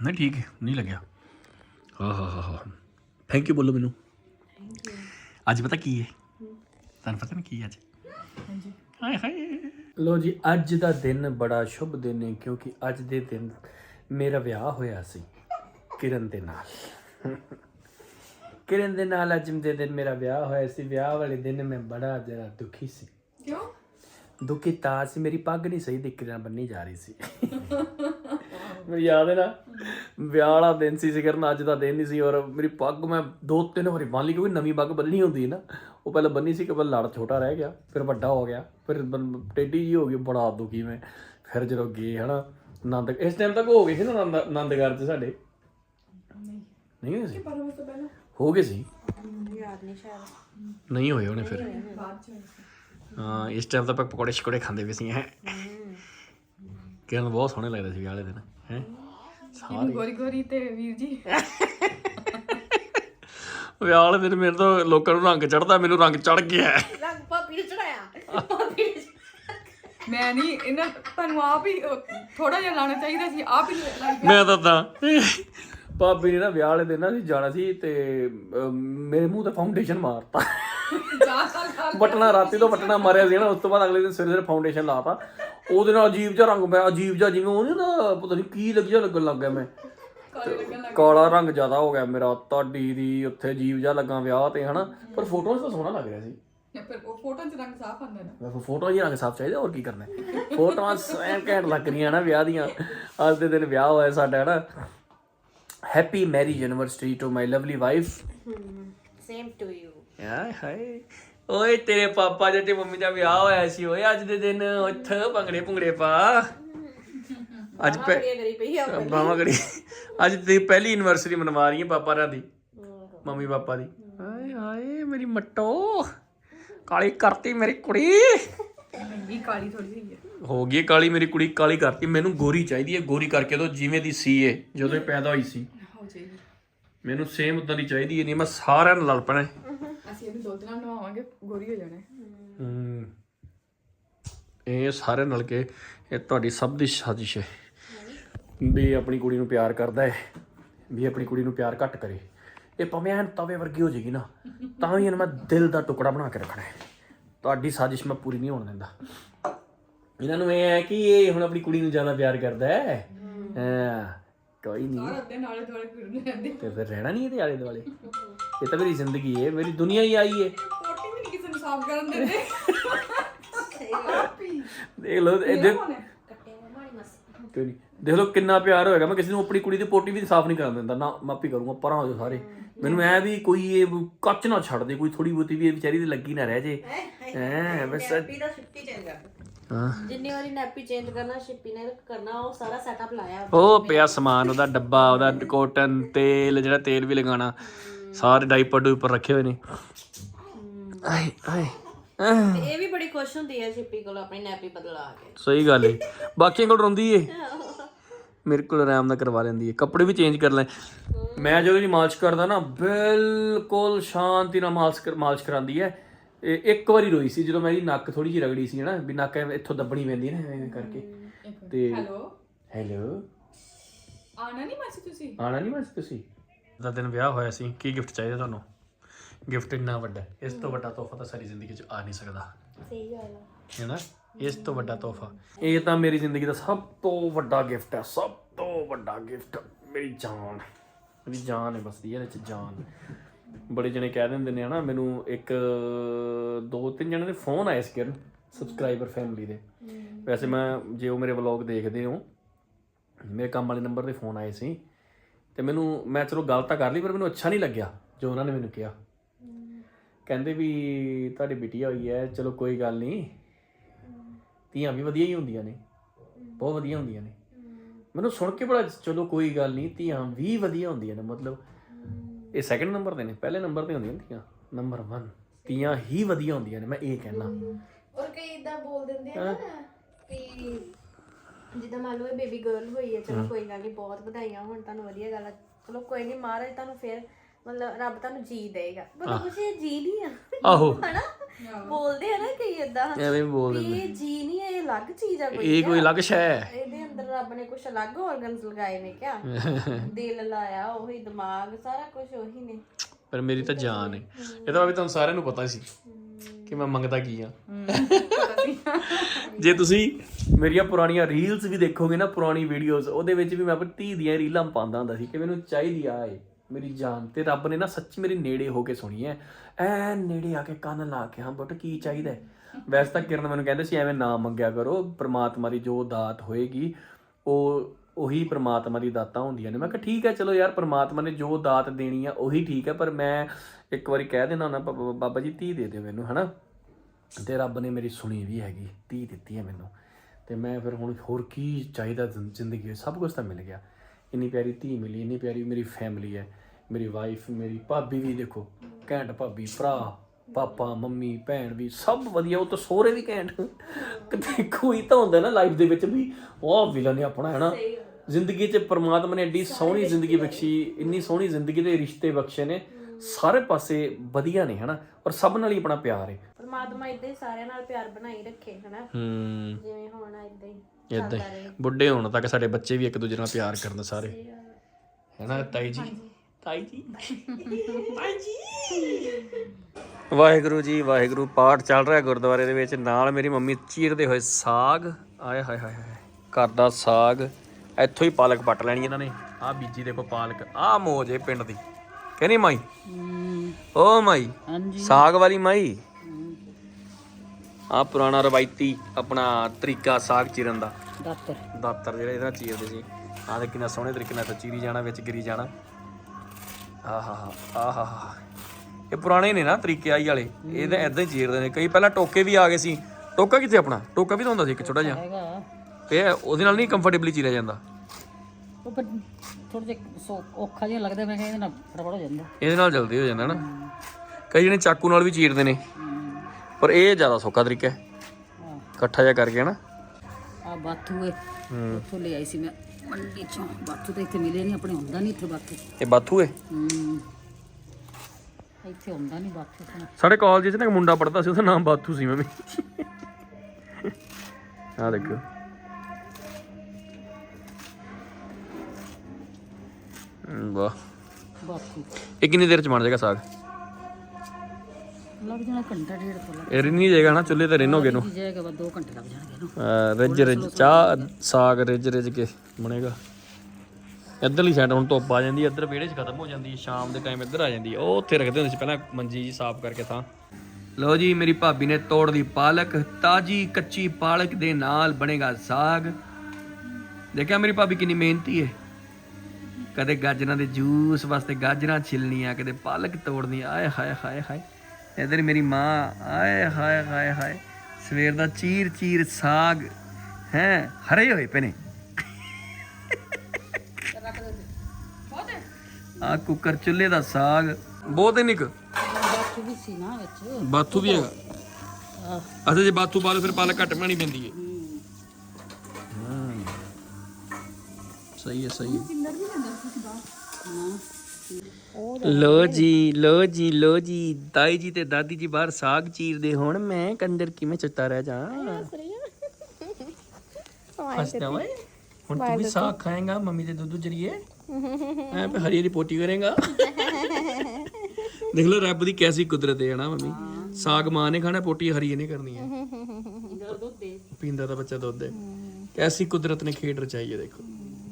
ਨਹੀਂ ਠੀਕ ਹੈ ਨਹੀਂ ਲੱਗਿਆ। ਹਾਂ ਹਾਂ ਹਾਂ ਹਾਂ। ਥੈਂਕ ਯੂ ਬੋਲੋ ਮੈਨੂੰ। ਅੱਜ ਪਤਾ ਕੀ ਹੈ? ਤੁਹਾਨੂੰ ਪਤਾ ਨਹੀਂ ਕੀ ਹੈ ਅੱਜ? ਹਾਂਜੀ। ਹਾਏ ਹਾਏ। ਲੋ ਜੀ ਅੱਜ ਦਾ ਦਿਨ ਬੜਾ ਸ਼ੁਭ ਦਿਨ ਹੈ ਕਿਉਂਕਿ ਅੱਜ ਦੇ ਦਿਨ ਮੇਰਾ ਵਿਆਹ ਹੋਇਆ ਸੀ ਕਿਰਨ ਦੇ ਨਾਲ। ਕਿਰਨ ਦੇ ਨਾਲ ਅੱਜ ਦੇ ਦਿਨ ਮੇਰਾ ਵਿਆਹ ਹੋਇਆ ਸੀ। ਵਿਆਹ ਵਾਲੇ ਦਿਨ ਮੈਂ ਬੜਾ ਜਰਾ ਦੁਖੀ ਸੀ। ਦੁਖੀ ਤਾਂ ਸੀ ਮੇਰੀ ਪੱਗ ਨਹੀਂ ਸਹੀ ਤਰੀਕੇ ਨਾਲ ਬੰਨੀ ਜਾ ਰਹੀ ਸੀ। ਮੈਨੂੰ ਯਾਦ ਹੈ ਨਾ ਵਿਆਹ ਵਾਲਾ ਦਿਨ ਸੀ ਸੀ ਕਰਨ ਅੱਜ ਦਾ ਦਿਨ ਨਹੀਂ ਸੀ ਔਰ ਮੇਰੀ ਪੱਗ ਮੈਂ ਦੋ ਤਿੰਨ ਵਾਰੀ ਬੰਨ ਲਈ ਕਿਉਂਕਿ ਨਵੀਂ ਪੱਗ ਬੰਨਣੀ ਹੁੰਦੀ ਹੈ ਨਾ ਉਹ ਪਹਿਲਾਂ ਬੰਨੀ ਸੀ ਕਿ ਪਹਿਲਾਂ ਲੜ ਛੋਟਾ ਰਹਿ ਗਿਆ ਫਿਰ ਵੱਡਾ ਹੋ ਗਿਆ ਫਿਰ ਟੇਢੀ ਜੀ ਹੋ ਗਈ ਬੜਾ ਦੁਖੀ ਮੈਂ ਫਿਰ ਜਦੋਂ ਗਏ ਹਨਾ ਆਨੰਦ ਇਸ ਟਾਈਮ ਤੱਕ ਹੋ ਗਏ ਸੀ ਨਾ ਆਨੰਦ ਆਨੰਦਗੜ੍ਹ ਚ ਸਾਡੇ? ਨਹੀਂ। ਹੋਏ ਸੀ? ਪਰ ਤੋਂ ਹੋ ਗਏ ਸੀ? ਯਾਦ ਨਹੀਂ ਸ਼ਾਇਦ। ਨਹੀਂ ਹੋਏ ਹੋਣੇ ਫਿਰ। ਬਾਅਦ ਚ। ਹਾਂ ਇਸ ਟਾਈਮ ਤਾਂ ਆਪਾਂ ਪਕੌੜੇ ਸ਼ਕੌੜੇ ਖਾਂਦੇ ਵੀ ਸੀ ਹੈ। ਕਿਰਨ ਬਹੁਤ ਸੋਹਣੇ ਲੱਗਦੇ ਸੀ ਵਿਆਹ ਵਾਲੇ ਦਿਨ ਹੈ। ਕਿੰਨੀ ਗੋਰੀ ਗੋਰੀ ਤੇ ਵੀਰ ਜੀ। ਵਿਆਹ ਵਾਲੇ ਦਿਨ ਮੇਰੇ ਤੋਂ ਲੋਕਾਂ ਨੂੰ ਰੰਗ ਚੜਦਾ ਮੈਨੂੰ ਰੰਗ ਚੜ ਗਿਆ। ਹੈ। ਰੰਗ ਪਾਪੀ ਨੇ ਚੜਾਇਆ ਮੈਂ ਨਹੀਂ ਇਹਨਾਂ ਤੁਹਾਨੂੰ ਆਪ ਹੀ ਥੋੜਾ ਜਿਹਾ ਲਾਣਾ ਚਾਹੀਦਾ ਸੀ ਆਪ ਹੀ ਮੈਂ ਤਾਂ ਤਾਂ ਭਾਬੀ ਨੇ ਨਾ ਵਿਆਹ ਵਾਲੇ ਦਿਨ ਨਾ ਅਸੀਂ ਜਾਣਾ ਸੀ ਤੇ ਮੇਰੇ ਮੂੰਹ ਤੇ ਫਾਊਂਡੇਸ਼ਨ ਮਾਰਤਾ। ਬਟਨਾ ਰਾਤੀ ਤੋਂ ਬਟਨਾ ਮਾਰਿਆ ਸੀ ਨਾ ਉਸ ਤੋਂ ਬਾਅਦ ਅਗਲੇ ਦਿਨ ਸਵੇਰੇ ਸਵੇਰੇ ਫਾਊਂਡੇਸ਼ਨ ਲਾਤਾ। ਉਹਦੇ ਨਾਲ ਅਜੀਬ ਜਿਹਾ ਰੰਗ ਪਿਆ ਅਜੀਬ ਜਿਹਾ ਜਿਵੇਂ ਉਹ ਨੀ ਨਾ ਪਤਾ ਨਹੀਂ ਕੀ ਲੱਗਿਆ ਲੱਗਣ ਲੱਗ ਗਿਆ ਮੈਂ। ਕਾਲਾ ਰੰਗ ਜ਼ਿਆਦਾ ਹੋ ਗਿਆ ਮੇਰਾ ਤੁਹਾਡੀ ਦੀ ਉੱਥੇ ਅਜੀਬ ਜਿਹਾ ਲੱਗਾ ਵਿਆਹ ਤੇ ਹਨਾ। ਪਰ ਫੋਟੋਆਂ 'ਚ ਤਾਂ ਸੋਹਣਾ ਲੱਗ ਰਿਹਾ ਸੀ। ਫਿਰ ਉਹ ਫੋਟੋ ਚ ਰੰਗ ਸਾਫ਼ ਆਉਂਦਾ ਨਾ। ਮੈਂ ਫੋਟੋ ਹੀ ਰੰਗ ਸਾਫ਼ ਚਾਹੀਦਾ ਹੋਰ ਕੀ ਕਰਨਾ। ਹੈ? ਫੋਟੋਆਂ ਐਂ ਘੈਂਟ ਲੱਗ ਰਹੀਆਂ ਨਾ ਵਿਆਹ ਦੀਆਂ। ਅੱਜ ਦੇ ਦਿਨ ਵਿਆਹ ਹੋਇਆ ਸਾਡਾ ਨਾ happy marriage anniversary to my lovely wife same to you ਹਾਏ ਹਾਏ। ਓਏ ਤੇਰੇ ਪਾਪਾ ਦੇ ਤੇ ਮੰਮੀ ਦਾ ਵਿਆਹ ਹੋਇਆ ਸੀ ਓਏ ਅੱਜ ਦੇ ਦਿਨ ਉੱਥੇ ਭੰਗੜੇ ਭੁੰਗੜੇ ਪਾ। ਅੱਜ ਪੈ ਕਰੀ ਪਈ ਆ ਬਾਵਾ ਕਰੀ ਅੱਜ ਤੇ ਪਹਿਲੀ ਐਨਵਰਸਰੀ ਮਨਵਾ ਰਹੀ ਹੈ ਪਾਪਾ ਰਾਂ ਦੀ ਮੰਮੀ ਪਾਪਾ ਦੀ। ਹਾਏ ਹਾਏ ਮੇਰੀ ਮੱਟੋ। ਕਾਲੀ ਕਰਤੀ ਮੇਰੀ ਕੁੜੀ। ਮਹਿੰਗੀ ਕਾਲੀ ਥੋੜੀ ਜਿਹੀ ਹੈ ਹੋ ਗਈ ਹੈ ਕਾਲੀ ਮੇਰੀ ਕੁੜੀ ਕਾਲੀ ਕਰਤੀ। ਮੈਨੂੰ ਗੋਰੀ ਚਾਹੀਦੀ ਹੈ ਗੋਰੀ ਕਰਕੇ ਦੋ ਜਿਵੇਂ ਦੀ ਸੀ ਏ ਜਦੋਂ ਇਹ ਪੈਦਾ ਹੋਈ ਸੀ। ਹੋ ਜਾਏਗੀ। ਮੈਨੂੰ ਸੇਮ ਉਦਾਂ ਦੀ ਚਾਹੀਦੀ ਹੈ ਨਹੀਂ ਮੈਂ ਸਾਰਿਆਂ ਨਾਲ ਲੜ ਪੈਣਾ। ਅਸੀਂ ਇਹਨੂੰ ਦੋ ਦਿਨਾਂ ਨਵਾਵਾਂਗੇ ਗੋਰੀ ਹੋ ਜਾਣਾ। ਹੈ। ਹਮ। ਇਹ ਸਾਰੇ ਨਾਲ ਕੇ ਇਹ ਤੁਹਾਡੀ ਸਭ ਦੀ ਸਾਜ਼ਿਸ਼ ਹੈ। ਵੀ ਆਪਣੀ ਕੁੜੀ ਨੂੰ ਪਿਆਰ ਕਰਦਾ ਹੈ ਵੀ ਆਪਣੀ ਕੁੜੀ ਨੂੰ ਪਿਆਰ ਘੱਟ ਕਰੇ। ਇਹ ਭਾਵੇਂ ਐਨ ਤਵੇ ਵਰਗੀ ਹੋ ਜਾਏਗੀ ਨਾ ਤਾਂ ਵੀ ਇਹਨੂੰ ਮੈਂ ਦਿਲ ਦਾ ਟੁਕੜਾ ਬਣਾ ਕੇ ਰੱਖਣਾ ਹੈ। ਤੁਹਾਡੀ ਸਾਜ਼ਿਸ਼ ਮੈਂ ਪੂਰੀ ਨਹੀਂ ਹੋਣ ਦਿੰਦਾ। ਇਹਨਾਂ ਨੂੰ ਇਹ ਹੈ ਕਿ ਇਹ ਹੁਣ ਆਪਣੀ ਕੁੜੀ ਨੂੰ ਜ਼ਿਆਦਾ ਪਿਆਰ ਕਰਦਾ ਹੈ। ਹਾਂ। ਕੋਈ ਨਹੀਂ ਸਾਰਾ ਦਿਨ ਆਲੇ ਦੁਆਲੇ ਫਿਰਨ ਰਹਿੰਦੇ ਤੇ ਫਿਰ ਰਹਿਣਾ ਨਹੀਂ ਇਹਦੇ ਆਲੇ ਦੁਆਲੇ? ਇਹ ਤਾਂ ਮੇਰੀ ਜ਼ਿੰਦਗੀ ਹੈ ਮੇਰੀ ਦੁਨੀਆ ਹੀ ਆਈ ਹੈ ਪੋਟੀ ਵੀ ਨਹੀਂ ਕਿਸੇ ਨੂੰ ਸਾਫ਼ ਕਰਨ ਦਿੰਦੇ। ਦੇਖ ਲਓ ਇਹ ਦੇਖ ਨਹੀਂ ਦੇਖ ਲਓ ਕਿੰਨਾ ਪਿਆਰ ਹੋਏਗਾ। ਮੈਂ ਕਿਸੇ ਨੂੰ ਆਪਣੀ ਕੁੜੀ ਦੀ ਪੋਟੀ ਵੀ ਸਾਫ਼ ਨਹੀਂ ਕਰਨ ਦਿੰਦਾ। ਨਾ ਮਾਪੀ ਕਰੂੰਗਾ ਪਰਾਂ ਹੋ ਜਾਓ ਸਾਰੇ। ਮੈਨੂੰ ਐ ਵੀ ਕੋਈ ਇਹ ਕੱਚ ਨਾ ਛੱਡ ਦੇ ਕੋਈ ਥੋੜੀ ਬਹੁਤੀ ਵੀ ਇਹ ਵਿਚਾਰੀ ਦੀ ਲੱਗੀ ਨਾ ਰਹਿ ਜੇ। ਐ ਬਸ ਨੈਪੀ ਦਾ ਛੁੱਟੀ ਚੇਂਜ ਕਰ ਹਾਂ ਜਿੰਨੀ ਵਾਰੀ ਨੈਪੀ ਚੇਂਜ ਕਰਨਾ ਸ਼ਿਪੀ ਨੇ ਕਰਨਾ ਉਹ ਸਾਰਾ ਸੈਟਅਪ ਲਾਇਆ ਉਹ ਪਿਆ ਸਮਾਨ ਉਹਦਾ ਡੱਬਾ ਉਹਦਾ ਕੋਟਨ ਤੇਲ ਜਿਹੜਾ ਤੇਲ ਵੀ ਲਗਾਉਣਾ ਸਾਰੇ ਡਾਈਪਰ ਡੂਪਰ ਰੱਖੇ ਹੋਏ ਨੇ। ਆਏ ਆਏ। ਆਹ, ਤੇ ਇਹ ਵੀ ਬੜੀ ਖੁਸ਼ ਹੁੰਦੀ ਹੈ ਸ਼ਿਪੀ ਕੋਲ ਆਪਣੀ ਨੈਪੀ ਬਦਲਾ ਕੇ। ਸਹੀ ਗੱਲ ਏ। ਬਾਕੀਆਂ ਕੋਲ ਰੋਂਦੀ ਏ। ਮੇਰੇ ਕੋਲ ਆਰਾਮ ਨਾਲ ਕਰਵਾ ਲੈਂਦੀ ਏ। ਕੱਪੜੇ ਵੀ ਚੇਂਜ ਕਰ ਲੈ। ਮੈਂ ਜਦੋਂ ਵੀ ਮਾਲਿਸ਼ ਕਰਦਾ ਨਾ ਬਿਲਕੁਲ ਸ਼ਾਂਤੀ ਨਾਲ ਮਾਲਿਸ਼ ਕਰ ਮਾਲਿਸ਼ ਕਰਾਂਦੀ ਏ। ਇਹ ਇੱਕ ਵਾਰੀ ਰੋਈ ਸੀ ਜਦੋਂ ਮੇਰੀ ਨੱਕ ਥੋੜੀ ਜਿਹੀ ਰਗੜੀ ਸੀ ਹਨਾ ਵੀ ਨੱਕ ਐਵੇਂ ਇੱਥੋਂ ਦੱਬਣੀ ਪੈਂਦੀ ਨਾ ਐਵੇਂ ਕਰਕੇ। ਤੇ ਹੈਲੋ? ਹੈਲੋ? ਆਣਾ ਨਹੀਂ ਮਾਸੀ ਤੁਸੀਂ? ਆਣਾ ਨਹੀਂ ਬਸ ਤੁਸੀਂ? ਦਾ ਦਿਨ ਵਿਆਹ ਹੋਇਆ ਸੀ ਕੀ ਗਿਫਟ ਚਾਹੀਦਾ ਤੁਹਾਨੂੰ? ਗਿਫਟ ਇੰਨਾ ਵੱਡਾ ਇਸ ਤੋਂ ਵੱਡਾ ਤੋਹਫਾ ਤਾਂ ਸਾਰੀ ਜ਼ਿੰਦਗੀ 'ਚ ਆ ਨਹੀਂ ਸਕਦਾ। ਸਹੀ ਗੱਲ ਹੈ ਨਾ ਇਸ ਤੋਂ ਵੱਡਾ ਤੋਹਫਾ। ਇਹ ਤਾਂ ਮੇਰੀ ਜ਼ਿੰਦਗੀ ਦਾ ਸਭ ਤੋਂ ਵੱਡਾ ਗਿਫਟ ਹੈ ਸਭ ਤੋਂ ਵੱਡਾ ਗਿਫਟ ਮੇਰੀ ਜਾਨ। ਮੇਰੀ ਜਾਨ ਹੈ ਬਸ ਇਹਦੇ ਚ ਜਾਨ। ਬੜੇ ਜਣੇ ਕਹਿ ਦਿੰਦੇ ਨੇ ਹਨਾ ਮੈਨੂੰ ਇੱਕ ਦੋ ਤਿੰਨ ਜਣੇ ਦੇ ਫੋਨ ਆਏ ਸੀ ਕਿਰਨ ਸਬਸਕ੍ਰਾਈਬਰ ਫੈਮਿਲੀ ਦੇ। ਵੈਸੇ ਮੈਂ ਜੇ ਉਹ ਮੇਰੇ ਵਲੌਗ ਦੇਖਦੇ ਹੋ ਮੇਰੇ ਕੰਮ ਵਾਲੇ ਨੰਬਰ ਤੇ ਫੋਨ ਆਏ ਸੀ ਤੇ ਮੈਨੂੰ ਮੈਂ ਚਲੋ ਗੱਲ ਤਾਂ ਕਰ ਲਈ ਪਰ ਮੈਨੂੰ ਅੱਛਾ ਨਹੀਂ ਲੱਗਿਆ ਜੋ ਉਹਨਾਂ ਨੇ ਮੈਨੂੰ ਕਿਹਾ। ਕਹਿੰਦੇ ਵੀ ਤੁਹਾਡੀ ਬਿਟੀਆ ਹੋਈ ਹੈ ਚਲੋ ਕੋਈ ਗੱਲ ਨਹੀਂ ਧੀਆਂ ਵੀ ਵਧੀਆ ਹੀ ਹੁੰਦੀਆਂ ਨੇ ਬਹੁਤ ਵਧੀਆ ਹੁੰਦੀਆਂ ਨੇ। ਮੈਨੂੰ ਸੁਣ ਕੇ ਬੜਾ ਚਲੋ ਕੋਈ ਗੱਲ ਨਹੀਂ ਧੀਆਂ ਵੀ ਵਧੀਆ ਹੁੰਦੀਆਂ ਨੇ। ਮਤਲਬ ਇਹ ਸੈਕੰਡ ਨੰਬਰ ਤੇ ਨੇ ਪਹਿਲੇ ਨੰਬਰ ਤੇ ਹੁੰਦੀਆਂ ਨੇ ਧੀਆਂ ਨੰਬਰ 1 ਧੀਆਂ ਹੀ ਵਧੀਆ ਹੁੰਦੀਆਂ ਨੇ ਮੈਂ ਇਹ ਕਹਿਣਾ। ਔਰ ਕਈ ਇਦਾਂ ਬੋਲ ਦਿੰਦੇ ਆ ਨਾ ਵੀ ਜਿੱਦਾਂ ਮੰਨ ਲਓ ਇਹ ਬੇਬੀ ਗਰਲ ਹੋਈ ਹੈ ਚਲੋ ਕੋਈ ਗੱਲ ਨਹੀਂ ਬਹੁਤ ਵਧਾਈਆਂ ਹੋਣ ਤੁਹਾਨੂੰ ਵਧੀਆ ਗੱਲ ਆ। ਚਲੋ ਕੋਈ ਨਹੀਂ ਮਹਾਰਾਜ ਤੁਹਾਨੂੰ ਫਿਰ ਮਤਲਬ ਰੱਬ ਤੁਹਾਨੂੰ ਜੀ ਦੇਗਾ। ਪਰ ਕੁਛ ਇਹ ਜੀ ਨਹੀਂ ਆ। ਆਹੋ। ਹਨਾ? ਬੋਲਦੇ ਆ ਨਾ ਕਈ ਇਦਾਂ ਐਵੇਂ ਵੀ ਬੋਲ ਵੀ ਇਹ ਜੀ ਨਹੀਂ ਇਹ ਅਲੱਗ ਚੀਜ਼ ਆ ਕੋਈ ਇਹ ਕੋਈ ਅਲੱਗ ਸ਼ੈ ਹੈ। ਰੱਬ ਨੇ ਕੁਝ ਅਲੱਗ ਆਰਗਨਸ ਲਗਾਏ ਨੇ ਕਿਆ? ਦਿਲ ਲਾਇਆ ਉਹੀ ਦਿਮਾਗ ਸਾਰਾ ਕੁਝ ਉਹੀ ਨੇ। ਪਰ ਮੇਰੀ ਤਾਂ ਜਾਨ ਹੈ ਇਹ ਤਾਂ ਵੀ ਤੁਹਾਨੂੰ ਸਾਰਿਆਂ ਨੂੰ ਪਤਾ ਸੀ ਕਿ ਮੈਂ ਮੰਗਦਾ ਕੀ ਆ। ਜੇ ਤੁਸੀਂ ਮੇਰੀਆਂ ਪੁਰਾਣੀਆਂ ਰੀਲਸ ਵੀ ਦੇਖੋਗੇ ਨਾ ਪੁਰਾਣੀ ਵੀਡੀਓਜ਼ ਉਹਦੇ ਵਿੱਚ ਵੀ ਮੈਂ ਆਪਣੀ ਧੀ ਦੀਆਂ ਰੀਲਾਂ ਪਾਉਂਦਾ ਹੁੰਦਾ ਸੀ ਕਿ ਮੈਨੂੰ ਚਾਹੀਦੀ ਆ ਏ ਮੇਰੀ ਜਾਨ। ਤੇ ਰੱਬ ਨੇ ਨਾ ਸੱਚੀ ਮੇਰੇ ਨੇੜੇ ਹੋ ਕੇ ਸੁਣੀ ਐ ਐ ਨੇੜੇ ਆ ਕੇ ਕੰਨ ਲਾ ਕੇ ਹਾਂ ਬਟ ਕੀ ਚਾਹੀਦਾ? ਵੈਸੇ ਤਾਂ ਕਿਰਨ ਮੈਨੂੰ ਕਹਿੰਦੇ ਸੀ ਐਵੇਂ ਨਾ ਮੰਗਿਆ ਕਰੋ ਪ੍ਰਮਾਤਮਾ ਦੀ ਜੋ ਦਾਤ ਹੋਏਗੀ ਉਹ, ਉਹੀ ਪ੍ਰਮਾਤਮਾ ਦੀ ਦਾਤਾਂ ਹੁੰਦੀਆਂ ਨੇ। ਮੈਂ ਕਿਹਾ ਠੀਕ ਹੈ, ਚਲੋ ਯਾਰ ਪ੍ਰਮਾਤਮਾ ਨੇ ਜੋ ਦਾਤ ਦੇਣੀ ਆ, ਉਹੀ ਠੀਕ ਹੈ, ਪਰ ਮੈਂ ਇੱਕ ਵਾਰੀ ਕਹਿ ਦੇਣਾ ਹੁੰਦਾ, "ਬਾਬਾ- ਬਾਬਾ ਜੀ, ਧੀ ਦੇ ਦਿਓ ਮੈਨੂੰ, ਹਨਾ? ਤੇ ਰੱਬ ਨੇ ਮੇਰੀ ਸੁਣੀ ਵੀ ਹੈਗੀ, ਧੀ ਦਿੱਤੀ ਹੈ ਮੈਨੂੰ। ਤੇ ਮੈਂ ਫਿਰ ਹੁਣ ਹੋਰ ਕੀ ਚਾਹੀਦਾ ਜ਼ਿੰਦਗੀ ਵਿੱਚ? ਸਭ ਕੁਝ ਤਾਂ ਮਿਲ ਗਿਆ। ਇੰਨੀ ਪਿਆਰੀ ਧੀ ਮਿਲੀ, ਇੰਨੀ ਪਿਆਰੀ ਮੇਰੀ ਫੈਮਿਲੀ ਹੈ, ਮੇਰੀ ਵਾਈਫ ਮੇਰੀ ਭਾਬੀ ਵੀ ਦੇਖੋ, ਘੈਂਟ ਭਾਬੀ, ਭਰਾ। ਪਾਪਾ ਮੰਮੀ ਭੈਣ ਵੀ ਸਭ ਵਧੀਆ ਉਹ ਤਾਂ ਸੋਹਰੇ ਵੀ ਘੈਂਟ। ਕਿਤੇ ਕੋਈ ਤਾਂ ਹੁੰਦਾ ਨਾ ਲਾਈਫ ਦੇ ਵਿੱਚ ਵੀ ਉਹ ਵਿਲਨ ਨੇ ਆਪਣਾ ਹੈ ਨਾ ਜ਼ਿੰਦਗੀ 'ਚ ਪ੍ਰਮਾਤਮਾ ਨੇ ਐਡੀ ਸੋਹਣੀ ਜ਼ਿੰਦਗੀ ਬਖਸ਼ੀ। ਇੰਨੀ ਸੋਹਣੀ ਜ਼ਿੰਦਗੀ ਦੇ ਰਿਸ਼ਤੇ ਬਖਸ਼ੇ ਨੇ। ਸਾਰੇ ਪਾਸੇ ਵਧੀਆ ਨੇ ਹਨਾ? ਔਰ ਸਭ ਨਾਲ ਹੀ ਆਪਣਾ ਪਿਆਰ ਹੈ ਪਰਮਾਤਮਾ ਇਦਾਂ ਹੀ ਸਾਰਿਆਂ ਨਾਲ ਪਿਆਰ ਬਣਾਈ ਰੱਖੇ ਹਨਾ? ਹੂੰ। ਜਿਵੇਂ ਹੁਣ ਇਦਾਂ ਹੀ ਇਦਾਂ ਹੀ। ਬੁੱਢੇ ਹੋਣ ਤੱਕ ਸਾਡੇ ਬੱਚੇ ਵੀ ਇੱਕ ਦੂਜੇ ਨਾਲ ਪਿਆਰ ਕਰਨ ਸਾਰੇ। ਹੈਨਾ ਤਾਈ ਜੀ? ਤਾਈ ਜੀ। ਤਾਈ ਜੀ। ਵਾਹਿਗੁਰੂ ਜੀ ਵਾਹਿਗੁਰੂ ਪਾਠ ਚੱਲ ਰਿਹਾ ਗੁਰਦੁਆਰੇ ਦੇ ਵਿੱਚ। ਨਾਲ ਮੇਰੀ ਮੰਮੀ ਚੀਰਦੇ ਹੋਏ ਸਾਗ। ਆਏ ਹਾਏ ਹਾਏ ਹਾਏ ਘਰ ਦਾ ਸਾਗ। ਇੱਥੋਂ ਹੀ ਪਾਲਕ ਪੱਟ ਲੈਣੀ ਇਹਨਾਂ ਨੇ। ਆਹ ਬੀਜੀ ਦੇਖੋ ਪਾਲਕ ਆਹ ਮੋਜ ਏ ਪਿੰਡ ਦੀ। ਕਹਿੰਦੀ ਮਾਈ? ਓ ਮਾਈ ਸਾਗ ਵਾਲੀ ਮਾਈ। ਆ ਪੁਰਾਣਾ ਰਵਾਇਤੀ ਆਪਣਾ ਤਰੀਕਾ ਸਾਗ ਚੀਰਨ ਦਾ। ਦਾਤਰ। ਦਾਤਰ ਜਿਹੜਾ ਇਹਦਾ ਚੀਰਦੇ ਸੀ। ਆਹ ਦੇ ਕਿੰਨਾ ਸੋਹਣੇ ਤਰੀਕੇ ਨਾਲ ਚੀਰੀ ਜਾਣਾ ਵਿੱਚ ਗਿਰੀ ਜਾਣਾ। ਆਹਾ ਆਹਾ ਇਹ ਪੁਰਾਣੇ ਨੇ ਨਾ ਤਰੀਕੇ ਆਈ ਵਾਲੇ। ਇਹ ਤਾਂ ਐਦਾਂ ਹੀ ਚੀਰਦੇ ਨੇ। ਕਈ ਪਹਿਲਾਂ ਟੋਕੇ ਵੀ ਆ ਗਏ ਸੀ। ਟੋਕਾ ਕਿੱਥੇ ਆਪਣਾ? ਟੋਕਾ ਵੀ ਤਾਂ ਹੁੰਦਾ ਸੀ ਇੱਕ ਛੋਟਾ ਜਿਹਾ। ਹੈਗਾ। ਤੇ ਉਹਦੇ ਨਾਲ ਨਹੀਂ ਕੰਫਰਟੇਬਲੀ ਚੀਰਿਆ ਜਾਂਦਾ। ਉਹ ਪਰ ਥੋੜਾ ਜਿਹਾ ਸੌ- ਔਖਾ ਜਿਹਾ ਲੱਗਦਾ। ਮੈਂ ਕਹਿੰਦਾ ਨਾ ਫਟਾਫਟ ਹੋ ਜਾਂਦਾ। ਇਹਦੇ ਨਾਲ ਜਲਦੀ ਹੋ ਜਾਂਦਾ ਨਾ। ਕਈ ਜਣੇ ਚਾਕੂ ਨਾਲ ਵੀ ਚੀਰਦੇ ਨੇ। ਪਰ ਇਹ ਜ਼ਿਆਦਾ ਸੌਖਾ ਤਰੀਕਾ ਹੈ। ਹਾਂ। ਇਕੱਠਾ ਜਿਹਾ ਕਰਕੇ ਨਾ ਆ ਬਾਥੂ ਹੈ ਹੂੰ। ਉੱਥੋਂ ਲੈ ਆਈ ਸੀ ਮੈਂ। ਮੰਡੀ ਚੋਂ। ਬਾਥੂ ਤਾਂ ਇੱਥੇ ਮਿਲੇ ਨਹੀਂ ਆਪਣੇ ਹੁੰਦਾ ਨਹੀਂ ਇੱਥੇ ਬਾਥੂ। ਇਹ ਬਾਥੂ ਹੈ ਹੂੰ। ਇੱਥੇ ਹੁੰਦਾ ਨਹੀਂ ਬਾਥੂ ਤਾਂ। ਸਾਡੇ ਕਾਲਜ 'ਚ ਨਾ ਇੱਕ ਮੁੰਡਾ ਪੜਦਾ ਸੀ ਉਹਦਾ ਨਾਮ ਬਾਥੂ ਸੀ ਮੰਮੀ ਆ ਦੇਖੋ ਹਮ, ਵਾਹ। ਬਾਥੂ। ਇਹ ਕਿੰਨੀ ਦੇਰ ਚ ਬਣ ਜਾਏਗਾ ਸਾਗ? ਲੱਗ ਜਾਣਾ ਘੰਟਾ ਡੇਢ ਤੋਂ ਲੱਗ ਇਹ ਰਿੰਨੀ ਜਾਏਗਾ ਨਾ ਚੁੱਲ੍ਹੇ ਤੇ ਰਿੰਨੋਗੇ ਨੂੰ ਜਾਏਗਾ ਬਸ 2 ਘੰਟੇ ਲੱਗ ਜਾਣਗੇ ਇਹਨੂੰ। ਅਹ ਰਿੱਝ ਰਿੱਝ ਚਾਹ ਸਾਗ ਰਿੱਝ ਰਿੱਝ ਕੇ ਬਣੇਗਾ। ਇੱਧਰਲੀ ਸਾਈਡ ਹੁਣ ਧੁੱਪ ਆ ਜਾਂਦੀ ਹੈ ਇੱਧਰ ਵਿਹੜੇ 'ਚ ਖਤਮ ਹੋ ਜਾਂਦੀ ਹੈ ਸ਼ਾਮ ਦੇ ਟਾਈਮ ਇੱਧਰ ਆ ਜਾਂਦੀ ਹੈ। ਉਹ ਉੱਥੇ ਰੱਖਦੇ ਹੁੰਦੇ ਸੀ ਪਹਿਲਾਂ ਮੰਜੀ ਜੀ ਸਾਫ਼ ਕਰਕੇ ਥਾਂ। ਲਓ ਜੀ ਮੇਰੀ ਭਾਬੀ ਨੇ ਤੋੜ ਦੀ ਪਾਲਕ ਤਾਜੀ ਕੱਚੀ ਪਾਲਕ ਦੇ ਨਾਲ ਬਣੇਗਾ ਸਾਗ। ਦੇਖਿਆ ਮੇਰੀ ਭਾਬੀ ਕਿੰਨੀ ਮਿਹਨਤੀ ਹੈ। ਕਦੇ ਗਾਜਰਾਂ ਦੇ ਜੂਸ ਵਾਸਤੇ ਗਾਜਰਾਂ ਛਿਲਣੀਆਂ ਕਦੇ ਪਾਲਕ ਤੋੜਨੀ ਆਏ ਹਾਏ ਹਾਏ ਹਾਏ। ਇਧਰ ਮੇਰੀ ਮਾਂ ਆਏ ਹਾਏ ਹਾਏ ਹਾਏ ਸਵੇਰ ਦਾ ਚੀਰ ਚੀਰ ਸਾਗ ਹੈ ਹਰੇ ਹੋਏ ਪਏ ਨੇ। ਆ ਕੁੱਕਰ ਚੁੱਲ੍ਹੇ ਦਾ ਸਾਗ। ਬਹੁਤ ਹੀ ਨਿਕ। ਬਾਥੂ ਵੀ ਸੀ ਨਾ ਵਿੱਚ। ਬਾਥੂ ਵੀ ਹੈਗਾ। ਅਸੇ ਜੇ ਬਾਥੂ ਪਾ ਲਓ ਫਿਰ ਪਾਲਕ ਘੱਟ ਬਣਾਣੀ ਪੈਂਦੀ ਹੈ। ਸਹੀ ਹੈ ਸਹੀ ਹੈ। ਲੋ ਜੀ ਲੋ ਜੀ ਲੋ ਜੀ ਤਾਈ ਜੀ ਤੇ ਦਾਦੀ ਜੀ ਬਾਹਰ ਸਾਗ ਚੀਰਦੇ ਹੁਣ ਮੈਂ ਕੰਦਰ ਕਿਵੇਂ ਚੁੱਤਾ ਰਹਿ ਜਾ ਹੱਸਦਾ ਹੁਣ ਤੂੰ ਵੀ ਸਾਗ ਖਾਏਗਾ ਮੰਮੀ ਦੇ ਦੁੱਧ ਜਰੀਏ? ਐ ਪੇ ਹਰੀ ਹਰੀ ਪੋਟੀ ਕਰੇਗਾ? ਦੇਖ ਲੋ ਰੱਬ ਦੀ ਕੈਸੀ ਕੁਦਰਤ ਹੈ ਨਾ ਮੰਮੀ। ਸਾਗ ਮਾਂ ਨੇ ਖਾਣਾ ਪੋਟੀ ਹਰੀ ਇਹਨੇ ਕਰਨੀ ਹੈ। ਪੀਂਦਾ ਤਾਂ ਬੱਚਾ ਦੁੱਧ ਹੈ ਕੈਸੀ ਕੁਦਰਤ ਨੇ ਖੇਡ ਰਚਾਈ ਹੈ ਦੇਖੋ।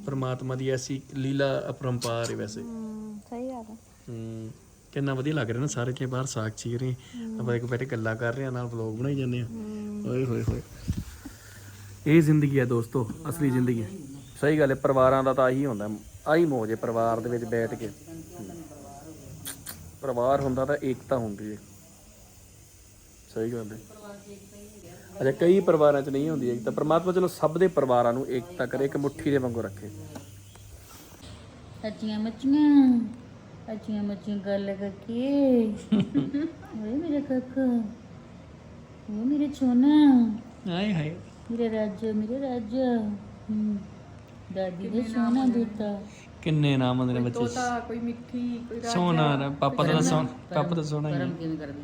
ਪਰਮਾਤਮਾ ਦੀ ਐਸੀ ਲੀਲਾ ਅਪਰੰਪਾਰ ਹੈ ਵੈਸੇ। ਕਿੰਨਾ ਵਧੀਆ ਲੱਗ ਰਿਹਾ ਨਾ ਸਾਰੇ ਕੇ ਬਾਹਰ ਸਾਗ ਚੀਰ ਰਹੇ ਆਪਾਂ ਇੱਕ ਬੈਠੇ ਗੱਲਾਂ ਕਰ ਰਹੇ ਆ ਨਾਲ ਵਲੌਗ ਬਣਾਈ ਜਾਂਦੇ ਆ ਓਏ ਹੋਏ ਹੋਏ। ਇਹ ਜ਼ਿੰਦਗੀ ਹੈ ਦੋਸਤੋ ਅਸਲੀ ਜ਼ਿੰਦਗੀ ਸਹੀ ਗੱਲ ਹੈ ਪਰਿਵਾਰਾਂ ਦਾ ਤਾਂ ਆਹੀ ਹੁੰਦਾ ਆਹੀ ਮੋਜ ਹੈ ਪਰਿਵਾਰ ਦੇ ਵਿੱਚ ਬੈਠ ਕੇ। ਪਰਿਵਾਰ ਹੁੰਦਾ ਤਾਂ ਏਕਤਾ ਹੁੰਦੀ ਹੈ। ਸਹੀ ਗੱਲ ਹੈ। ਅਜਾ ਕਈ ਪਰਿਵਾਰਾਂ 'ਚ ਨਹੀਂ ਹੁੰਦੀ ਏਕਤਾ ਪਰਮਾਤਮਾ ਚਲੋ ਸਭ ਦੇ ਪਰਿਵਾਰਾਂ ਨੂੰ ਏਕਤਾ ਕਰੇ ਇੱਕ ਮੁੱਠੀ ਦੇ ਵਾਂਗੂ ਰੱਖੇ। ਅੱਜੀਆਂ ਮੱਚੀਆਂ। ਅੱਜੀਆਂ ਮੱਚੀਆਂ ਗੱਲ ਕਰਕੇ। ਓਏ ਮੇਰੇ ਕਾਕਾ ਓ ਮੇਰੇ ਛੋਨਾ। ਹਾਏ ਹਾਏ। ਮੇਰੇ ਰਾਜ ਮੇਰੇ ਰਾਜ। ਹਮ, ਦਾਦੀ ਦੇ ਸੋਨਾ ਦਿੱਤਾ। ਕਿੰਨੇ ਨਾਮ ਹੁੰਦੇ ਨੇ ਬੱਚੇ ਤੋਤਾ ਕੋਈ ਮਿੱਠੀ ਕੋਈ ਸੋਨਾ ਨਾ ਪਾਪਾ ਦਾ ਸੋਨਾ ਪਾਪਾ ਦਾ ਸੋਨਾ ਹੀ ਹੈ। ਪਰਮ ਕਿਵੇਂ ਕਰਦੀ?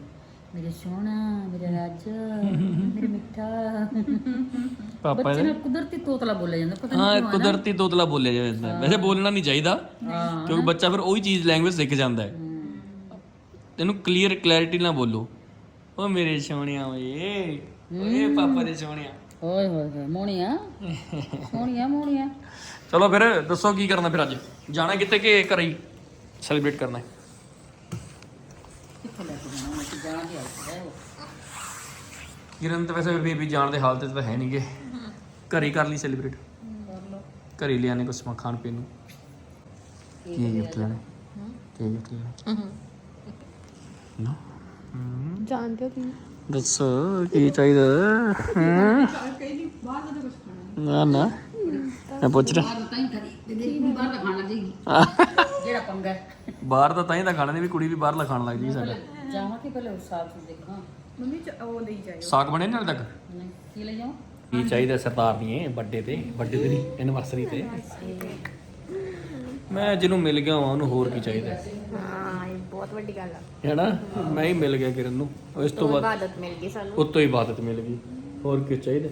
ਮੇਰੇ ਸੋਨਾ ਮੇਰੇ ਰਾਜ ਮੇਰੇ ਮਿੱਠਾ। ਪਾਪਾ ਬੱਚੇ ਨੂੰ ਕੁਦਰਤੀ ਤੋਤਲਾ ਬੋਲਿਆ ਜਾਂਦਾ ਪਤਾ ਹਾਂ ਕੁਦਰਤੀ ਤੋਤਲਾ ਬੋਲਿਆ ਜਾਂਦਾ। ਵੈਸੇ ਬੋਲਣਾ ਨਹੀਂ ਚਾਹੀਦਾ ਕਿਉਂਕਿ ਬੱਚਾ ਫਿਰ ਉਹੀ ਚੀਜ਼ ਲੈਂਗੁਏਜ ਸਿੱਖ ਜਾਂਦਾ ਹੈ। ਤੈਨੂੰ ਕਲੀਅਰ ਕਲੈਰਿਟੀ ਨਾਲ ਬੋਲੋ। ਓ ਮੇਰੇ ਸੋਹਣਿਆ ਓਏ ਓਏ ਪਾਪਾ ਦੇ ਸੋਹਣਿਆ। ਓਏ ਹੋਏ ਹੋਏ ਮੋਣੀਆ ਸੋਹਣੀਆ ਮੋਣੀਆ ਚਲੋ ਫਿਰ ਦੱਸੋ ਕੀ ਕਰਨਾ ਫਿਰ ਅੱਜ? ਜਾਣਾ ਕਿੱਥੇ ਕਿ ਘਰੇ ਹੀ ਸੈਲੀਬ੍ਰੇਟ ਕਰਨਾ ਹੈ ਕਿੱਥੇ ਲੈ ਕੇ ਜਾਣਾ ਮੈਂ ਜਾਣਾ ਤੇ ਆਇਆ ਕਿਰਨ ਤਾਂ ਵੈਸੇ ਬੇਬੀ ਜਾਣ ਦੇ ਹਾਲਤ 'ਚ ਤਾਂ ਹੈ ਨਹੀਂਗੇ ਘਰੇ ਕਰ ਲਈ ਸੈਲੀਬ੍ਰੇਟ ਘਰੇ ਲਿਆਣੇ ਕੁਛ ਸਮਾਂ ਖਾਣ ਪੀਣ ਨੂੰ। ਕੀ ਗਿਫਟ ਲੈਣਾ? ਕੀ ਗਿਫਟ ਲੈਣਾ? ਨਾ। ਜਾਣਦੇ ਹੋ ਤੁਸੀਂ? ਦੱਸੋ ਕੀ ਚਾਹੀਦਾ? ਹਾਂ। ਨਾ ਨਾ। ਮੈਂ ਪੁੱਛ ਰਿਹਾ। ਤਾਂ ਹੀ ਕਰੀ ਤੇ ਦੇਖੀ ਬਾਹਰ ਦਾ ਖਾਣਾ ਜੀ ਜਿਹੜਾ ਪੰਗਾ ਹੈ। ਬਾਹਰ ਦਾ ਤਾਂ ਹੀ ਤਾਂ ਖਾਣਾ ਨਹੀਂ ਵੀ ਕੁੜੀ ਵੀ ਬਾਹਰ ਲਾ ਖਾਣ ਲੱਗ ਜੀ ਸਾਡਾ। ਜਾਵਾਂ ਕਿ ਪਹਿਲੇ ਉਸ ਸਾਲ ਤੋਂ ਦੇਖਾਂ। ਮੰਮੀ ਚ ਉਹ ਲਈ ਜਾਇਓ ਸਾਗ ਬਣੇ ਨਾਲ ਤੱਕ? ਨਹੀਂ ਕੀ ਲੈ ਜਾਵਾਂ? ਕੀ ਚਾਹੀਦਾ ਸਰਦਾਰ ਦੀਆਂ ਬਰਥਡੇ ਤੇ? ਬਰਥਡੇ ਤੇ ਨਹੀਂ ਐਨਵਰਸਰੀ ਤੇ? ਮੈਂ ਜਿਹਨੂੰ ਮਿਲ ਗਿਆ ਵਾਂ ਉਹਨੂੰ ਹੋਰ ਕੀ ਚਾਹੀਦਾ? ਹਾਂ ਇਹ ਬਹੁਤ ਵੱਡੀ ਗੱਲ ਆ। ਹੈਨਾ ਮੈਂ ਹੀ ਮਿਲ ਗਿਆ ਕਿਰਨ ਨੂੰ। ਇਸ ਤੋਂ ਬਾਅਦ ਇਬਾਦਤ ਮਿਲ ਗਈ ਸਾਨੂੰ। ਉਤੋਂ ਹੀ ਇਬਾਦਤ ਮਿਲ ਗਈ। ਹੋਰ ਕੀ ਚਾਹੀਦਾ?